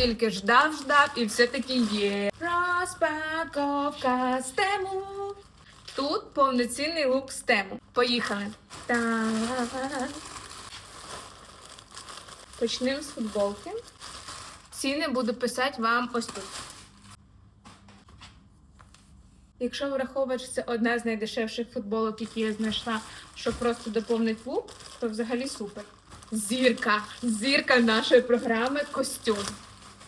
тільки ждав, ждав і все-таки є. Розпаковка тему. Тут повноцінний лук з тему. Поїхали. Так. Почнемо з футболки. Ціни буду писати вам ось тут. Якщо враховувати, що це одна з найдешевших футболок, які я знайшла, щоб просто доповнити лук, то взагалі супер. Зірка, зірка нашої програми костюм.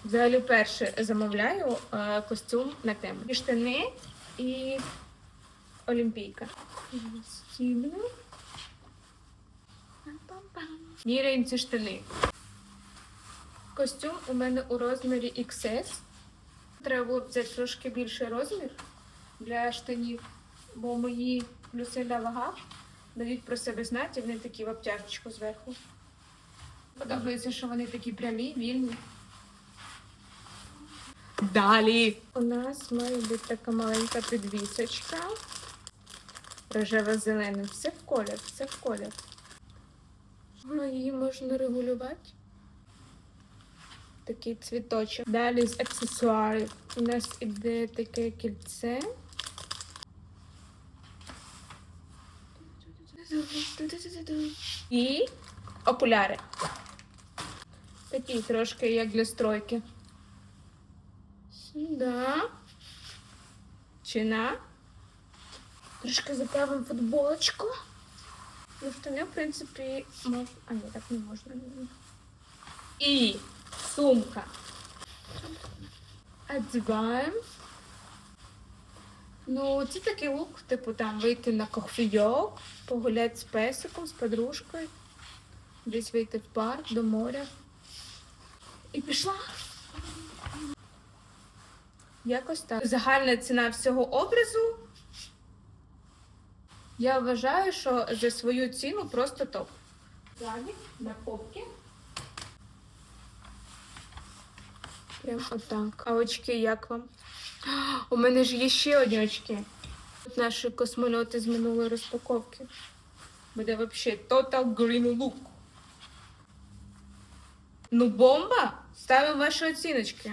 Взагалі перше замовляю е, костюм на тему. І штани і олімпійка. Міряємо ці штани. Костюм у мене у розмірі XS. Треба було б взяти трошки більший розмір для штанів, бо мої плюсильна вага дають про себе знати, вони такі в обтяжечку зверху. Подобається, що вони такі прямі, вільні. Далі. У нас має бути така маленька підвісочка. Рожево-зеленим. Все в колір, все в колір. Ну, Її можна регулювати. Такий цвіточок. Далі з аксесуарів. У нас іде таке кільце. І окуляри. Такі трошки, як для стройки. Сюди. Чина. Трошки заправимо футболочку. Ну, штани, в принципі, мож... А, ні, так не можна. І сумка. Одягаємо. Ну, це такий лук, типу там вийти на кофійок, погуляти з песиком, з подружкою, десь вийти в парк до моря. І пішла. Якось так. Загальна ціна всього образу. Я вважаю, що за свою ціну просто топ. Ззаді, на попки. Прям отак. А очки як вам? У мене ж є ще одні очки. Тут наші космольоти з минулої розпаковки. Буде взагалі Total Green Look. Ну, бомба! Ставимо ваші оціночки.